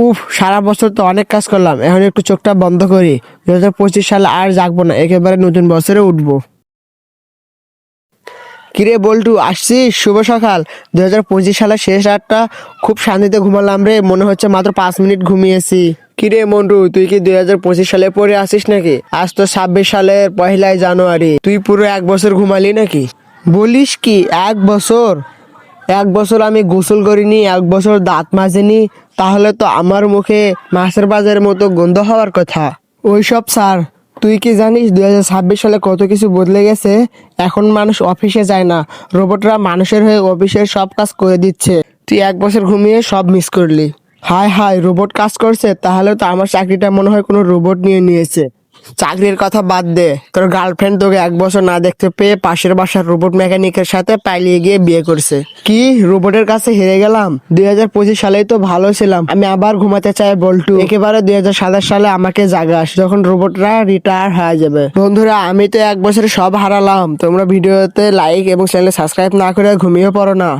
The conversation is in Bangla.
উফ, সারা বছর তো অনেক কাজ করলাম। এখন একটু চোখটা বন্ধ করি। দু হাজার পঁচিশ সালে আর জাগবো না, একেবারে নতুন বছরে উঠবো। কিরে বল্টু, আসছিস? শুভ সকাল। দু হাজার পঁচিশ সালের শেষ রাতটা খুব শান্তিতে ঘুমালাম রে, মনে হচ্ছে মাত্র পাঁচ মিনিট ঘুমিয়েছি। কিরে মন্টু, তুই কি দুই হাজার পঁচিশ সালে পড়ে আসিস নাকি? আজ তো ছাব্বিশ সালের পহেলাই জানুয়ারি। তুই পুরো এক বছর ঘুমালি নাকি? বলিস কি, এক বছর? এক বছর আমি গোসল করিনি, এক বছর দাঁত মাজেনি, তাহলে তো আমার মুখে মাছের বাজারের মতো গন্ধ হওয়ার কথা। ওইসব স্যার, তুই কি জানিস দুই হাজার ছাব্বিশ সালে কত কিছু বদলে গেছে? এখন মানুষ অফিসে যায় না, রোবটরা মানুষের হয়ে অফিসের সব কাজ করে দিচ্ছে। তুই এক বছর ঘুমিয়ে সব মিস করলি। হায় হায়, রোবট কাজ করছে, তাহলে তো আমার চাকরিটা মনে হয় কোনো রোবট নিয়ে নিয়েছে। চাকরির কথা বাদ দে। তোর গার্লফ্রেন্ড তোকে এক বছর না দেখতে পেয়ে পাশের বাসার রোবট মেকানিকের সাথে পালিয়ে গিয়ে বিয়ে করছে। কি? রোবটের কাছে হেরে গেলাম? দুই হাজার পঁচিশ সালেই তো ভালো ছিলাম। আমি আবার ঘুমাতে চাই বল্টু। একেবারে দুই হাজার সাতাশ সালে আমাকে জাগাস যখন রোবটরা রিটায়ার হয়ে যাবে। বন্ধুরা, আমি তো এক বছরে সব হারালাম। তোমরা ভিডিওতে লাইক এবং চ্যানেলে সাবস্ক্রাইব না করে ঘুমিয়ে পড়ো না।